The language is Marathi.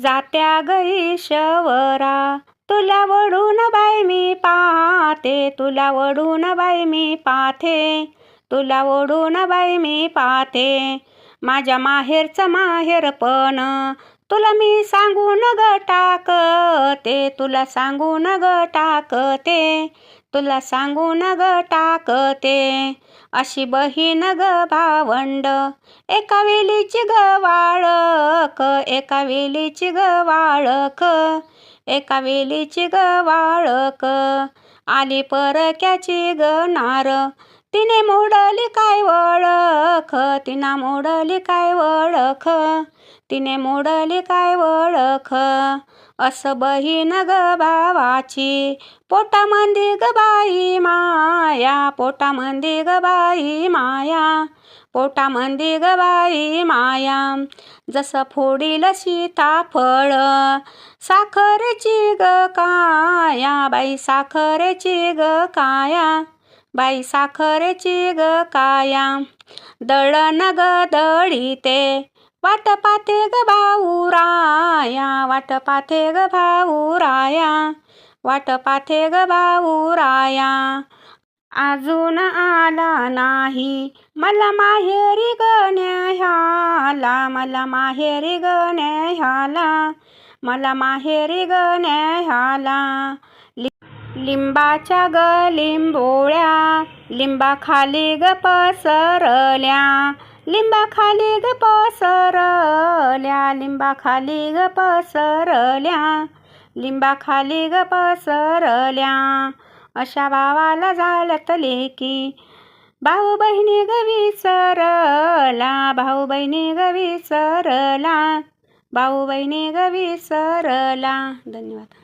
जात्या गई शवरा तुला वडून बाई मी पाहते तुला वडून बाई मी पाहते तुला ओढून बाई मी पाहते. माझ्या माहेरचं माहेर पण तुला मी सांगून ग टाकते तुला सांगून ग टाकते. तुला सांगू न ग टाकते. अशी बहीण ग भावंड. एका वेलीची ग वाळक एका वेलीची ग वाळक एका वेलीची ग वाळक आली परक्याची ग नार तिने मोडली काय वळख? तिना मोडली काय वळख? तिने मोडली काय वळख? असं बहीण ग भावाची पोटामंदी ग बाई माया पोटामंदी ग बाई माया पोटामंदी ग बाई माया. जसं फोडील सीताफळ साखरेची ग काया बाई साखरेची ग काया. बाई साखरेची ग काया दळण ग दळीते वाट पाते ग भाऊराया वाट पाते ग भाऊराया वाट पाथे ग भाऊराया. अजून आला नाही मला माहेरी गण्याला मला माहेरी ग मला माहेरी ग लिंबाच्या ग लिंबोळ्या लिंबाखाली ग पसरल्या लिंबाखाली ग पसरल्या लिंबाखाली ग पसरल्या लिंबाखाली ग पसरल्या. अशा भावाला झालत लेकी. भाऊ बहिणी ग विसरला भाऊ बहिणी ग विसरला भाऊ बहिणी ग विसरला. धन्यवाद.